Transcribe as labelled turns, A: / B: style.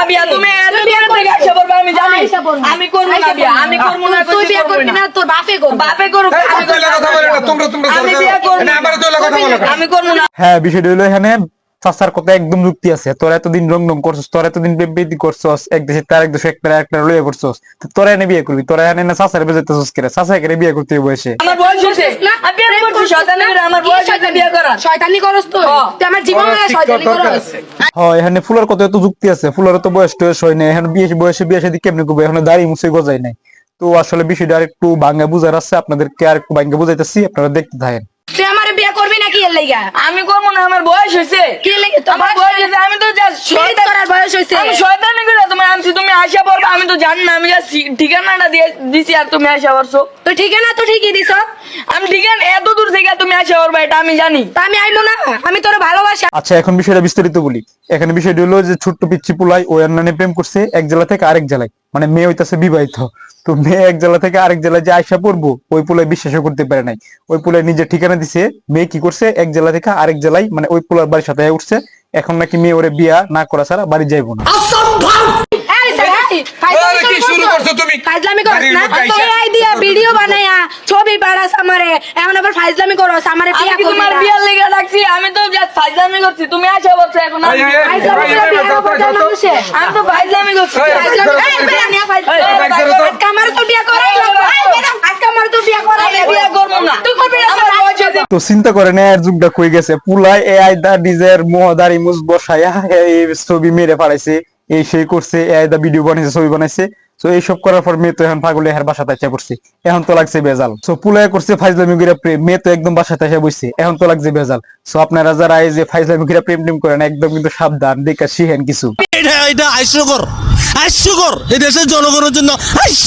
A: না বিয়া তুমি এত
B: বিয়া
A: থেকে আইসা পড়বা আমি জানি।
B: আইসা পড়বি।
A: আমি করব না বিয়া আমি করব না
B: তুই বিয়া
A: করবি
B: না। তোর বাপে করবে।
A: বাপে
C: এই,
A: আমি
C: তুই কথা বলো না, তোমরা তোমরা
A: আমি। বিয়া করব
C: না,
A: না।
C: আমার তুই কথা বলো
A: আমি করব না।
D: হ্যাঁ বিষয়টা হলো এখানে চাচার কথা একদম যুক্তি আছে। তোরা এতদিন রং রং করছস তোরা এতদিন বেদি করছস এক দেশে তার এক দেশে একটা একটা লইয়া করছস তো তোরা এনে বিয়ে করবি? তোরা এনে না চাচার বেজাইতেছস কেরে? চাচা কেরে বিয়ে করতে হবে বসে
A: আমার বয়স হয়েছে। আমি বিয়া করছি শয়তানি করে আমার বয়স হয়েছে
B: শয়তানি?
A: বিয়া করার?
B: শয়তানি করস তুই। তুই আমার জীবনে শয়তানি
C: আছে।
D: হয় এখানে ফুলের কত এত যুক্তি আছে ফুলের তো বয়স টয়স হয় না এখন বিয়ে বয়সে বিয়ে কেমনে করবে? এখন দাড়ি মুছে গজাই নাই। তো আসলে বিষয়টা আর একটু ভাঙ্গা বুঝার আছে আপনাদেরকে আর একটু ভাঙ্গা বুঝাইতেছি আপনারা দেখতে থাকেন।
B: তুই আমার বিয়ে করবি না কি এর
A: আমি করব না আমার বয়স
B: কি
A: আমার আমি তো
B: করার বয়স হইছে?
A: আমি শয়তানি তুমি পড়বে আমি তো জানি না আমি just ঠিকানাটা দিয়ে দিছি আর তুমি আসা পারছ
B: তুই ঠিক না তুই ঠিকই দিছ।
A: আমি ঠিকানা এত তুমি আসা এটা আমি জানি।
B: তা আমি আইমো না আমি তোর ভালোবাসি।
D: আচ্ছা এখন বিষয়টা বিস্তারিত বলি। এখানে বিষয়টা হলো যে ছোট্ট পিচ্ছি পুলাই প্রেম করছে এক জেলা থেকে আরেক জেলায়। মানে মেয়ে হইতাছে বিবাহিত। তো মেয়ে এক জেলা থেকে আরেক জেলায় যে আয়সা পড়ব ওই পুলাই বিশ্বাস করতে পারে নাই। ওই পুলাই নিজের ঠিকানা দিছে মেয়ে কি করছে এক জেলা থেকে আরেক জেলায় মানে ওই পুলার বাড়ির সাথে উঠছে। এখন নাকি মেয়ে ওরে বিয়া না করা ছাড়া বাড়ি যাইবো না
B: এই স্যার, এই, ফাইজলামি
C: ওই, কি
B: করস
C: শুরু
B: তো?
C: করছ তুমি?
B: ফাইজলামি করস
C: বাড়ির
B: না?
C: মধ্যে
B: তুই
C: আইসা।
B: এই দিয়া ভিডিও বানায়া, ছবি পাঠাস আমারে, এখন আবার ফাইজলামি করস, আমারে
A: আমি
B: বিয়া করবি
A: তোমার বিয়ার লেগে রাখছি আমি তো ফাইজলামি করছি তুমি আসা পারছ এখন আমি
B: ফাইজলামি করে
A: তো করছি
B: আজকে আমারে তো বিয়া করাই লাগবে। এই, বেড়া, আজকে আমারে তো বিয়া করাই
A: বিয়া করব না
B: তুই করবি
D: তো চিন্তা করেন এর যুগটা কই গেছে পুলাই এ আয়দা ডিজের মোহদারি মুজ বসায়া এই ছবি মেরে পাঠাইছে এই সেই করছে এ আয়দা ভিডিও বানাইছে ছবি বানাইছে তো এইসব করার পর মেয়ে তো এখন পাগলে হের বাসাতে এসে করছে এখন তো লাগছে বেজাল সো পুলে করছে ফাইজলামি গিরা প্রেম মেয়ে তো একদম বাসাতে এসে বসছে। এখন তো লাগছে বেজাল সো আপনারা যারা এই যে ফাইজলামি গিরা প্রেম টেম করেন, একদম কিন্তু সাবধান, দেখা শিখেন কিছু।
E: এটা এটা হাস্যকর হাস্যকর এই দেশের জনগণের জন্য